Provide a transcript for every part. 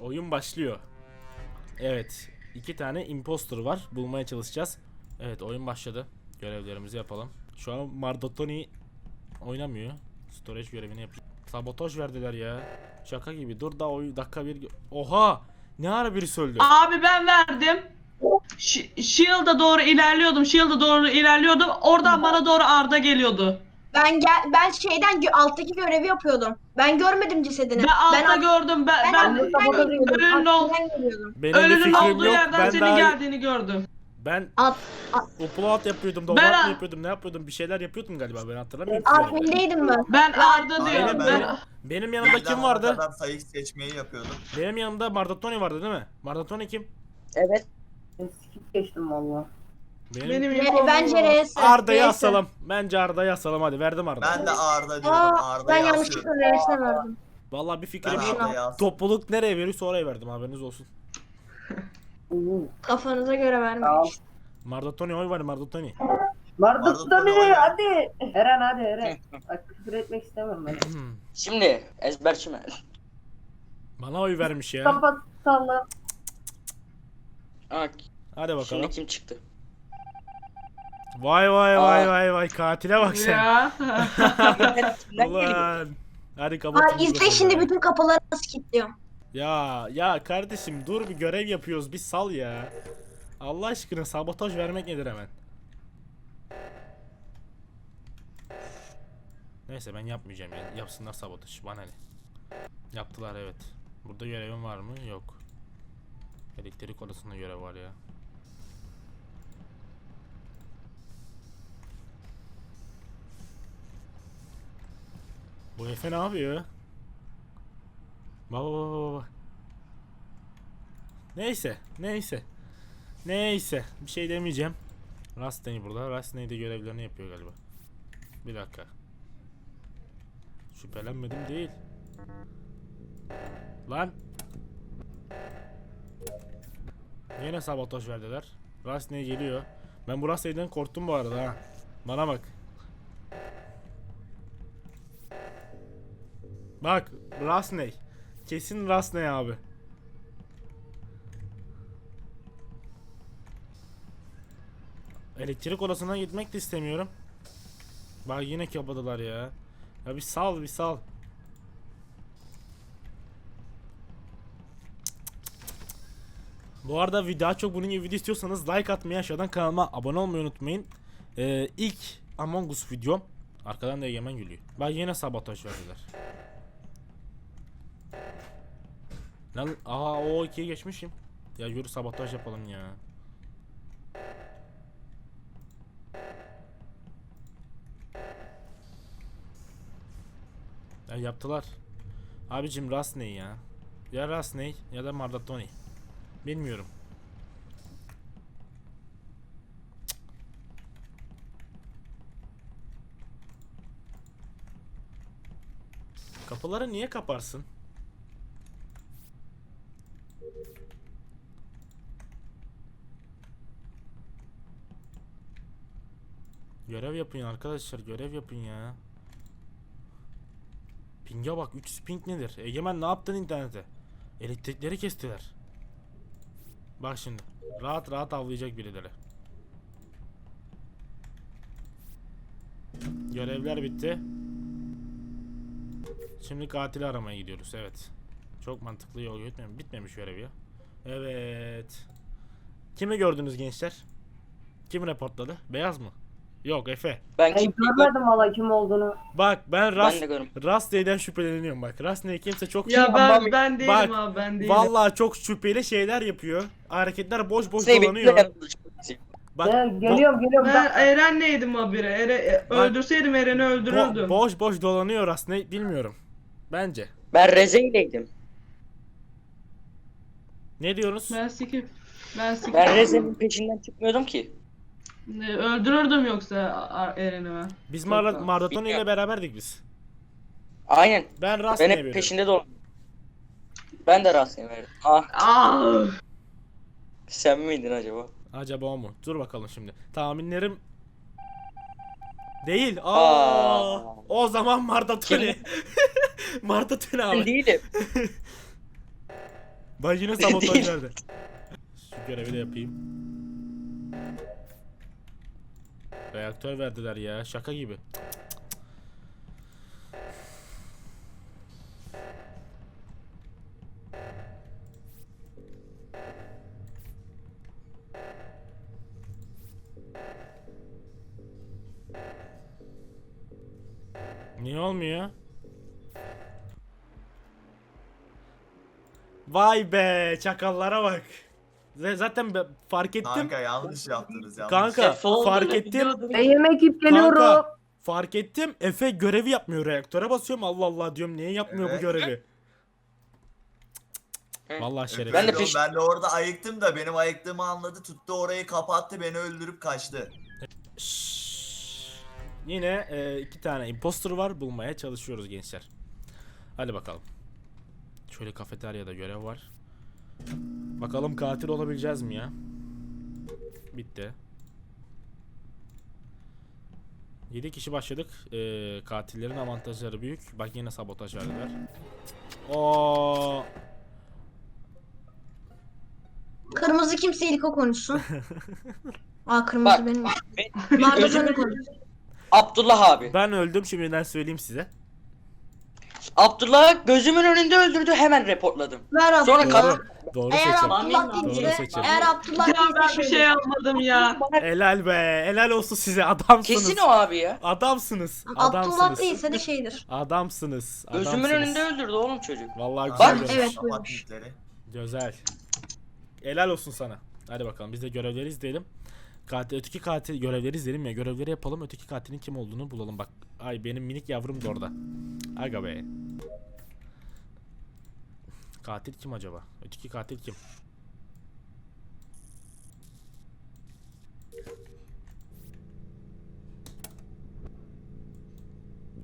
Oyun başlıyor. Evet. iki tane imposter var. Bulmaya çalışacağız. Evet oyun başladı. Görevlerimizi yapalım. Şu an Mardotoni oynamıyor. Storage görevini yapıyor. Sabotaj verdiler ya. Şaka gibi. Dur da oy dakika bir. Oha! Ne ara birisi öldü? Abi ben verdim. Ş- Shield'a doğru ilerliyordum. Shield'a doğru ilerliyordum. Oradan bana doğru Arda geliyordu. Ben gel ben şeyden gö- alttaki görevi yapıyordum. Ben görmedim cesedini. Ben altta alt- gördüm. Ben, ben, ben, alttan geliyordum. ölünün ol- Alttan geliyordum. Benim bir ölünün fikrim olduğu yok. yerden Ben senin daha geldiğini gördüm. ben Alt, upload yapıyordum, Ben- download yapıyordum, ne yapıyordum? Bir şeyler yapıyordum galiba. Ben hatırlamıyorum. ki yani. admindeydim ben. Ben Arda Aynen, diyorum. ben- Ben, Benim yanımda Birden kim ona vardı? kadar sayı seçmeyi yapıyordum. Benim yanımda Mardatoni vardı değil mi? Mardatoni kim? Evet. Skip geçtim valla. Benim, benim Re- infom bence var. RS. Arda'yı RS. asalım. Bence Arda'yı asalım hadi verdim Arda'yı. Ben de Arda diyorum. Aa, ben yanlışlıkla RS'e verdim. Vallahi bir Ben fikrim yok. Arda'yı asıyorum. Topluluk nereye veriyorsa oraya verdim haberiniz olsun. Kafanıza göre vermeyin. Mardatoni oy var Mardatoni. Marduk da Marduk da ne? oynuyor. Hadi. Eren hadi Eren. Bak küfür etmek istemem ben. Şimdi ezberçi mi? Bana oy vermiş ya. Kapat salla. Aa, Hadi bakalım. şimdi kim çıktı? Vay vay vay Aa. vay vay katile bak sen. Ya. Ulan. Hadi Ha, kapatın. izle şimdi ya. bütün kapıları nasıl kilitliyorum. Ya ya kardeşim dur bir görev yapıyoruz bir sal ya. Allah aşkına sabotaj vermek nedir hemen? Neyse ben yapmayacağım yani. Yapsınlar sabotaj. Bana ne? Yaptılar evet. Burada görevim var mı? Yok. Elektrik odasında görev var ya. Bu Efe ne yapıyor? Baba baba baba. Neyse, neyse. Neyse, bir şey demeyeceğim. Rastney burada. Rastney de görevlerini yapıyor galiba. Bir dakika. Şüphelenmedim değil. Lan. Yine sabotaj verdiler. Rastney geliyor. Ben bu Rastney'den korktum bu arada ha. Bana bak. Bak, Rastney. Kesin Rastney abi. Elektrik odasına gitmek de istemiyorum. Bak yine kapadılar ya. Ya bir sal bir sal. Bu arada video çok bunun gibi video istiyorsanız like atmayı aşağıdan kanalıma abone olmayı unutmayın. Ee, ilk Among Us videom. Arkadan da Egemen gülüyor. Bak yine sabotaj verdiler. Lan aha o ikiye geçmişim. Ya yürü sabotaj yapalım ya. Ya yaptılar. Abicim Rasney ya. Ya Rasney ya da Mardatoni. Bilmiyorum. Kapıları niye kaparsın? Görev yapın ya arkadaşlar görev yapın ya. Ping'e bak 300 ping nedir? Egemen ne yaptın internete? Elektrikleri kestiler. Bak şimdi. Rahat rahat avlayacak birileri. Görevler bitti. Şimdi katili aramaya gidiyoruz. Evet. Çok mantıklı yol yürütmemiş. Bitmemiş görev ya. Evet. Kimi gördünüz gençler? Kim reportladı? Beyaz mı? Yok Efe. Ben Ben kim? görmedim valla kim olduğunu. Bak ben Rast Ben de görüm. Rastney'den şüpheleniyorum bak. Rastney kimse çok ya ben Ama- ben değilim Bak, abi ben değilim. Vallahi çok şüpheli şeyler yapıyor. Hareketler boş boş Şey dolanıyor. bekle. Bak Ya, geliyorum geliyorum. Ben Eren neydim habire? Ere, e, Bak- öldürseydim Eren'i bo- öldürürdüm. boş boş dolanıyor Rastney bilmiyorum. Bence. Ben Reze'yleydim. Ne diyorsunuz? ben sikip. Ben sikip. Ben Reze'nin peşinden çıkmıyordum ki. Öldürürdüm yoksa Eren'i ben. Biz Mar Maradona ile beraberdik biz. Aynen. Ben Ben Rastney'e hep veriyorum. peşinde dolandım. Ben de rastlayayım verdim. Ah Ah! sen miydin acaba? Acaba o mu? Dur bakalım şimdi. Tahminlerim Değil. Aa. Aa. O zaman Mardatoni. Mardatoni Ben abi. değilim. Bak yine sabotaj verdi. Şu görevi de yapayım. Reaktör verdiler ya şaka gibi. Niye olmuyor? Vay be çakallara bak. Z- Zaten ben fark ettim. Kanka yanlış yaptınız yanlış. Kanka fark ettim. gidiyordum. Benim ekip geliyorum. Kanka fark ettim. Efe görevi yapmıyor. Reaktöre basıyorum. Allah Allah diyorum. Niye yapmıyor bu Evet. görevi? Hı. Vallahi şerefsiz. Ben de Ben de, peş- ben de orada ayıktım da benim ayıktığımı anladı tuttu orayı kapattı beni öldürüp kaçtı. Şşş. Yine e, iki tane imposter var. Bulmaya çalışıyoruz gençler. Hadi bakalım. Şöyle kafeteryada görev var. Bakalım katil olabileceğiz mi ya? Bitti. 7 kişi başladık. E, katillerin avantajları büyük. Bak yine sabotaj verdiler. Oo. Kırmızı kimse ilk o konuşsun. Aa kırmızı Bak. benim. Marda gözüm- sana konuşsun. Abdullah abi. Ben öldüm şimdiden söyleyeyim size. Abdullah gözümün önünde öldürdü hemen reportladım. Ver Sonra Abdullah. kadın Doğru Eğer seçim. Abdullah Doğru değilse, seçim. eğer Abdullah Ya ben değilse bir şey yapmadım ya. Helal be. Helal olsun size. Adamsınız. Kesin o abi ya. Adamsınız. Abdullah Adamsınız. değilse de şeydir. Adamsınız. Gözümün adamsınız. önünde öldürdü oğlum çocuk. Vallahi güzel. Bak, görmüş. evet. Linkleri. Güzel. Helal olsun sana. Hadi bakalım biz de görevleri izleyelim. Katil, öteki katil görevleri izleyelim ya. Görevleri yapalım. Öteki katilin kim olduğunu bulalım. Bak. Ay benim minik yavrum da orada. Aga be. Katil kim acaba? Öteki katil kim?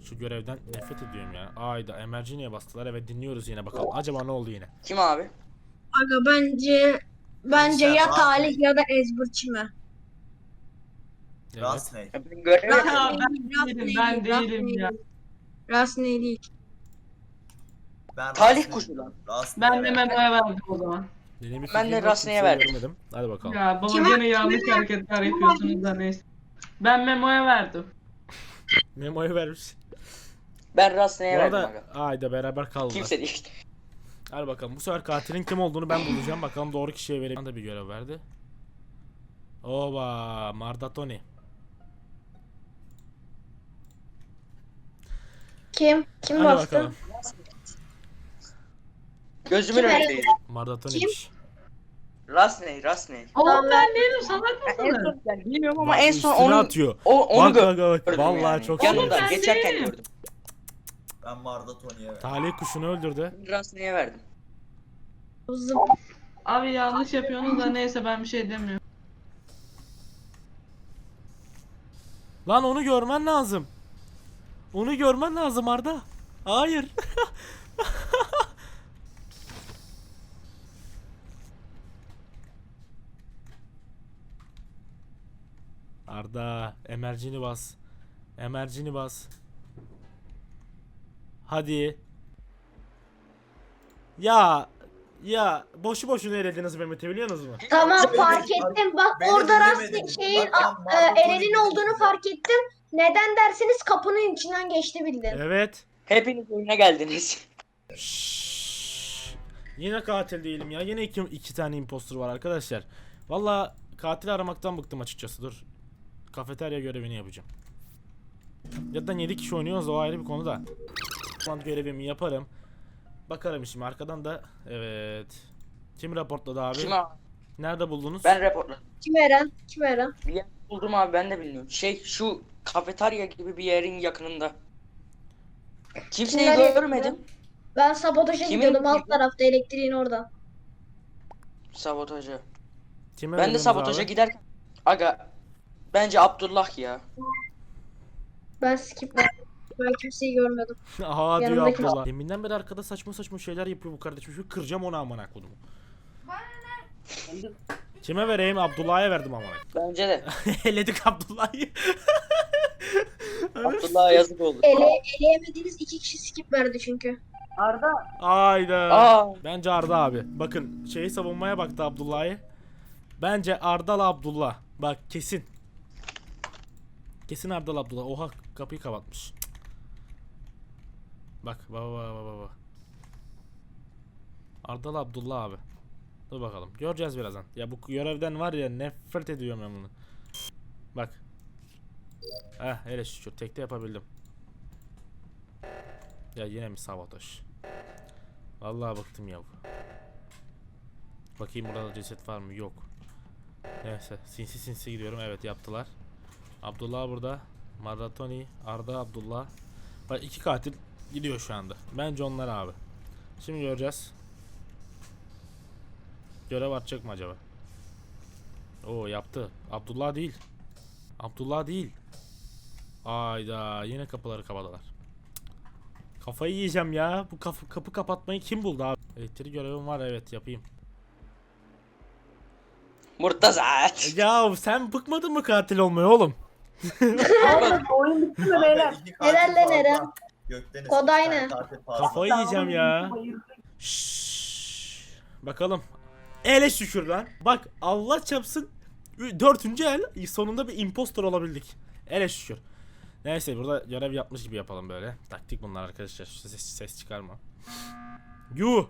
Şu görevden nefret ediyorum ya. Ayda emergency'ye bastılar. Evet dinliyoruz yine bakalım. Acaba ne oldu yine? Kim abi? Aga bence bence ya rahat talih ya da ezberçi mi? Evet. Rasney. Ya Ben görev Ya yapıyorum. ben değilim, ben değilim ya. Rasney değil. Ben Talih kuşu lan. Ben de evet. Memo'ya verdim o zaman. Benim bir Ben de yok, Rasne'ye verdim. Hadi bakalım. Ya baba Kime- gene yanlış kime- hareketler kime yapıyorsunuz da neyse. Ben Memo'ya verdim. Memo'yu vermiş. Ben Rasne'ye verdim arada aga. ayda beraber kaldılar. Kimse değil. Hadi bakalım bu sefer katilin kim olduğunu ben bulacağım. Bakalım doğru kişiye vereyim. Bana da bir görev verdi. Oba Mardatoni. Kim? Kim Hadi bastı? bakalım. Gözümün Kim önündeydi. Mardatoni'miş. Rasney, Rasney. Oğlum ben değilim salak En mısınız? son bilmiyorum ama Bak, en son üstüne onu atıyor. o, onu bak, bak, bak. gördüm Vallahi yani. çok Oğlum Yanımdan ben geçerken değilim. gördüm. Ben Marda Tony'ye verdim. Talih kuşunu öldürdü. Rasney'e verdim. Zıp. Abi yanlış yapıyorsunuz da neyse ben bir şey demiyorum. Lan onu görmen lazım. Onu görmen lazım Arda. Hayır. Arda, emercini bas. Emercini bas. Hadi. Ya ya boşu boşuna elediniz Mehmet'i biliyor musunuz? Tamam fark ettim. Bak beni orada Rasney dinlemediniz. şeyin Bak, a- ben e, Eren'in Tony'yi olduğunu fark ettim. Neden derseniz kapının içinden geçti bildim. Evet. Hepiniz oyuna geldiniz. Şşş. Yine katil değilim ya. Yine iki, iki tane imposter var arkadaşlar. Valla katil aramaktan bıktım açıkçası. Dur. Kafeterya görevini yapacağım. Zaten 7 kişi oynuyoruz o ayrı bir konu da. Tamam görevimi yaparım. Bakarım şimdi arkadan da evet. Kim raportladı abi? Kim abi? Nerede buldunuz? Ben reportladım. Kim Eren? Kim Eren? Bir yer buldum abi ben de bilmiyorum. Şey şu kafeterya gibi bir yerin yakınında. Kimseyi Kimler görmedim. Ben sabotaja Kimin- gidiyordum alt tarafta elektriğin orada. Sabotaja. Kime Ben de sabotaja abi? giderken aga bence Abdullah ya. Ben skip. Ben kimseyi görmedim. Aha diyor Abdullah. Deminden beri arkada saçma saçma şeyler yapıyor bu kardeşim. Şu kıracağım onu amına kodum. Kime vereyim? Abdullah'a verdim amına. Bence de. Eledik Abdullah'ı. Abdullah'a yazık oldu. Ele, eleyemediğiniz iki kişi skip verdi çünkü. Arda Ayda. Aa. Bence Arda abi. Bakın şeyi savunmaya baktı Abdullah'ı. Bence Ardal Abdullah. Bak kesin. Kesin Ardal Abdullah. Oha kapıyı kapatmış. Cık. Bak baba baba baba. Ardal Abdullah abi. Dur bakalım. Göreceğiz birazdan. Ya bu görevden var ya nefret ediyorum ben bunu. Bak. Heh hele şükür tekte yapabildim. Ya yine mi sabotaj? Vallahi bıktım ya. Bakayım burada da ceset var mı? Yok. Neyse sinsi sinsi gidiyorum. Evet yaptılar. Abdullah burada. Maratoni, Arda, Abdullah. Bak iki katil gidiyor şu anda. Bence onlar abi. Şimdi göreceğiz. Görev atacak mı acaba? Oo yaptı. Abdullah değil. Abdullah değil. Ayda yine kapıları kapadılar. Kafayı yiyeceğim ya. Bu kapı, kapı kapatmayı kim buldu abi? Elektrik görevim var evet yapayım. Murtaza. Ya sen bıkmadın mı katil olmayı oğlum? Arda oyun bitti mi beyler? Helal lan. Eren. Gökdeniz, Kod aynı. Kafayı yiyeceğim ya. Şşş. Bakalım. Ele şükür lan. Bak Allah çapsın. Dördüncü el sonunda bir impostor olabildik. Ele şükür. Neyse burada görev yapmış gibi yapalım böyle. Taktik bunlar arkadaşlar. Ses, ses çıkarma. Yuh.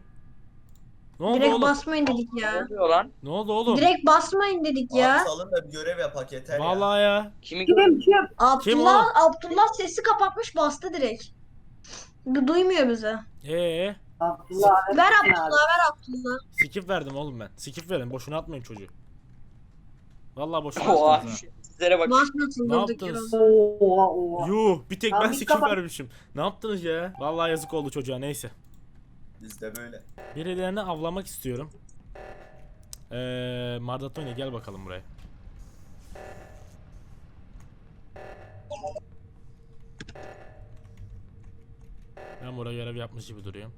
Ne oldu Direkt oğlum? basmayın dedik Ne ya. oluyor lan? Ne oldu oğlum? Direkt basmayın dedik Abi ya. salın da bir görev yapak yeter ya. Vallahi ya. Kimi Kim kim? Kim Abdullah, Abdullah sesi kapatmış bastı direkt. Du- Duymuyor bizi. Ee, Abdullah Ver abi. Abdullah, ver Abdullah. skip verdim oğlum ben. Skip verin. Boşuna atmayın çocuğu. Vallahi boşuna Oha. attınız ha. Sizlere bak. Basmasın Ne durduk yaptınız? Oha oha. Yuh bir tek ben Abi skip kapat. vermişim. Ne yaptınız ya? Vallahi yazık oldu çocuğa neyse. Bizde böyle. Birilerini avlamak istiyorum. Eee Mardatoni gel bakalım buraya. Ben buraya görev yapmış gibi duruyorum.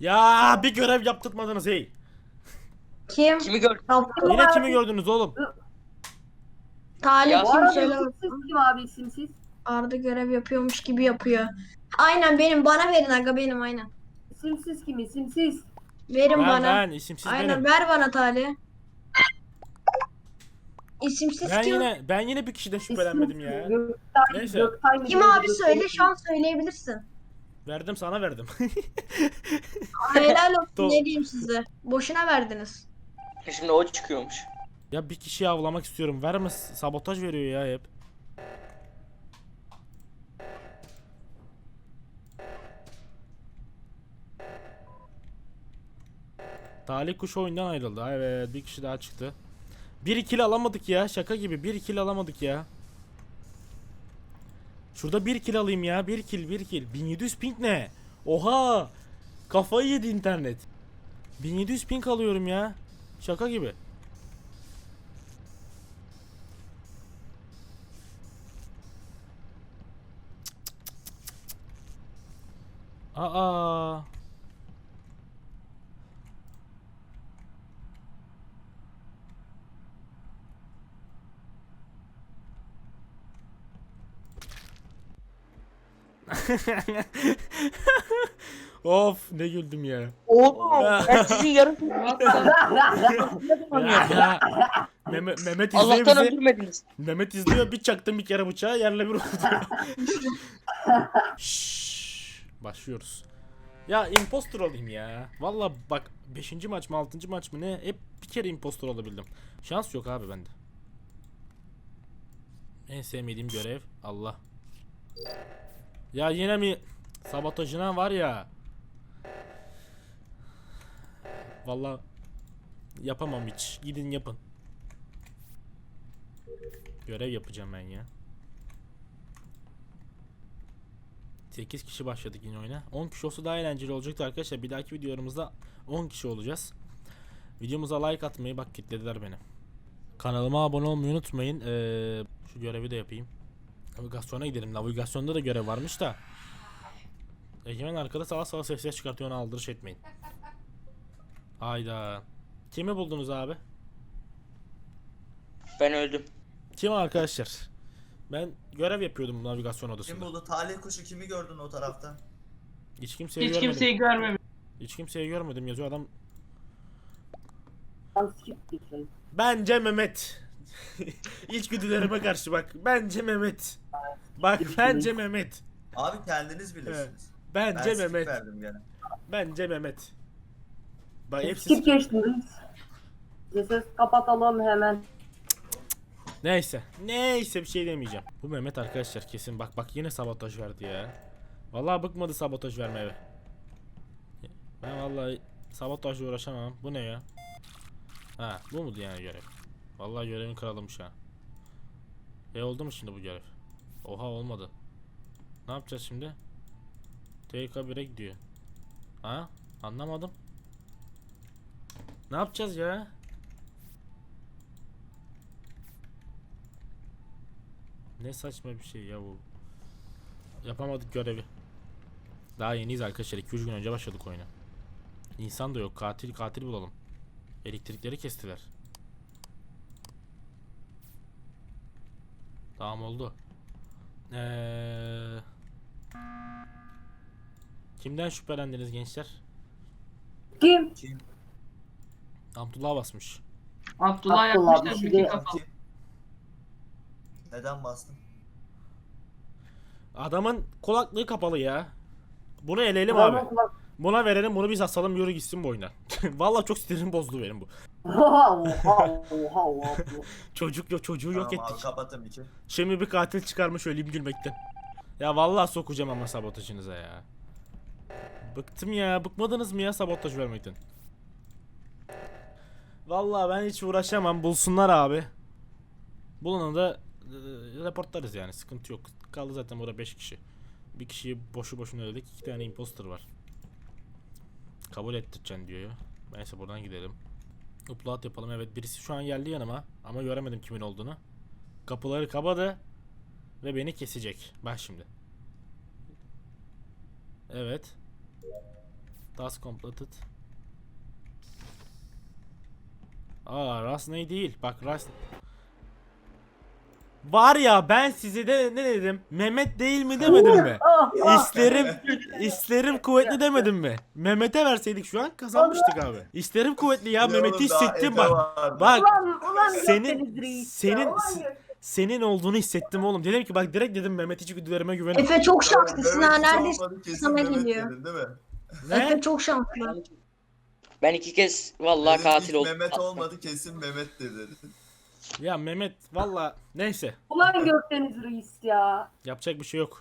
Ya bir görev yaptırmadınız hey. Kim? Kimi gördün? Yine kimi gördünüz oğlum? Talip Ya- Bu arada isimsiz kim abi isimsiz? Arda görev yapıyormuş gibi yapıyor. Aynen benim. Bana verin aga benim aynen. İsimsiz kim isimsiz? Verin Ben bana. ben isimsiz Aynen benim. ver bana Talip. İsimsiz Ben kim? yine ben yine bir kişiden şüphelenmedim ya. Göktay, Neyse. Göktay mı? Kim abi söyle şu an söyleyebilirsin. Verdim sana verdim. Helal olsun Doğru. ne diyeyim size. Boşuna verdiniz. Şimdi o çıkıyormuş. Ya bir kişiyi avlamak istiyorum. Verme sabotaj veriyor ya hep. Talih kuş oyundan ayrıldı. Evet bir kişi daha çıktı. Bir kill alamadık ya şaka gibi bir kill alamadık ya. Şurada bir kill alayım ya bir kill bir kill. 1700 ping ne? Oha! Kafayı yedi internet. 1700 ping alıyorum ya. Şaka gibi. Aa. of ne güldüm ya. Oğlum ben sizin yarım ya, ya. Mehmet, Mehmet izliyor Allah'tan bizi. öldürmediniz. Mehmet izliyor bir çaktım bir kere bıçağı yerle bir oldu. Şşş, Başlıyoruz. Ya impostor olayım ya. Valla bak 5. maç mı 6. maç mı ne hep bir kere impostor olabildim. Şans yok abi bende. En sevmediğim görev Allah. Ya yine mi sabotajına var ya. Valla yapamam hiç. Gidin yapın. Görev yapacağım ben ya. 8 kişi başladık yine oyuna. 10 kişi olsa daha eğlenceli olacaktı arkadaşlar. Bir dahaki videolarımızda 10 kişi olacağız. Videomuza like atmayı bak kitlediler beni. Kanalıma abone olmayı unutmayın. Ee, şu görevi de yapayım. Navigasyona gidelim. Navigasyonda da görev varmış da. Egemen arkada sağa sağa sesler çıkartıyor onu aldırış etmeyin. Hayda. Kimi buldunuz abi? Ben öldüm. Kim arkadaşlar? Ben görev yapıyordum navigasyon Kim odasında. buldu? Talih kuşu kimi gördün o tarafta? Hiç kimseyi Hiç görmedim. kimseyi görmemiş. Hiç kimseyi görmedim yazıyor adam. Bence Mehmet. İçgüdülerime karşı bak. Bence Mehmet. Bak bence Mehmet. Abi kendiniz bilirsiniz. Ben Bence skip Mehmet. verdim gene. Bence Mehmet. Bak hepsi Skip reis. Ceset kapatalım hemen. Neyse. Neyse bir şey demeyeceğim. Bu Mehmet arkadaşlar kesin bak bak yine sabotaj verdi ya. Vallahi bıkmadı sabotaj vermeye. Ben vallahi sabotajla uğraşamam. Bu ne ya? Ha bu mu yani görev? Vallahi görevin kralıymış ha. E oldu mu şimdi bu görev? Oha olmadı. Ne yapacağız şimdi? TK 1'e gidiyor. Ha? Anlamadım. Ne yapacağız ya? Ne saçma bir şey ya bu. Yapamadık görevi. Daha yeniyiz arkadaşlar. 2-3 gün önce başladık oyuna. İnsan da yok. Katil katil bulalım. Elektrikleri kestiler. Tamam oldu. Ee... Kimden şüphelendiniz gençler? Kim? Kim? Abdullah basmış. Abdullah Abdullah yapmışlar bir şey kafalı. Neden bastın? Adamın kulaklığı kapalı ya. Bunu eleyelim Adamın abi. kulak- Buna verelim bunu biz asalım yürü gitsin bu oyuna. Vallahi çok sinirim bozdu benim bu. Oha oha oha oha. Çocuk yok çocuğu yok Tamam abi ettik. kapatın iki. Şimdi bir katil çıkarmış öleyim gülmekten. Ya vallahi sokacağım ama sabotajınıza ya. Bıktım ya. Bıkmadınız mı ya sabotaj vermekten? Vallahi ben hiç uğraşamam. Bulsunlar abi. Bulana da reportlarız yani. Sıkıntı yok. Kaldı zaten burada 5 kişi. Bir kişiyi boşu boşuna ödedik. iki tane imposter var. Kabul ettireceksin diyor ya. Neyse buradan gidelim. Upload yapalım. Evet birisi şu an geldi yanıma. Ama göremedim kimin olduğunu. Kapıları kapadı. Ve beni kesecek. Bak şimdi. Evet. Task completed. Aa Ras ne değil. Bak Ras. Var ya ben size de ne dedim? Mehmet değil mi demedim mi? Ah, ah. İsterim isterim kuvvetli demedim mi? Mehmet'e verseydik şu an kazanmıştık abi. İsterim kuvvetli ya Mehmet'i hissettim bak. Bak Ulan ulan Senin- senin- senin olduğunu hissettim oğlum. Dedim ki bak direkt dedim Mehmet hiç güdülerime güvenim. Efe çok şanslısın ha. Neredeyse sana geliyor. dedin, değil mi? Ne? Efe çok şanslı. Ben iki kez vallahi Dedim, katil hiç oldum. Mehmet olmadı kesin Mehmet dedi. Ya Mehmet valla neyse Ulan gökdeniz reis ya. yapacak bir şey yok.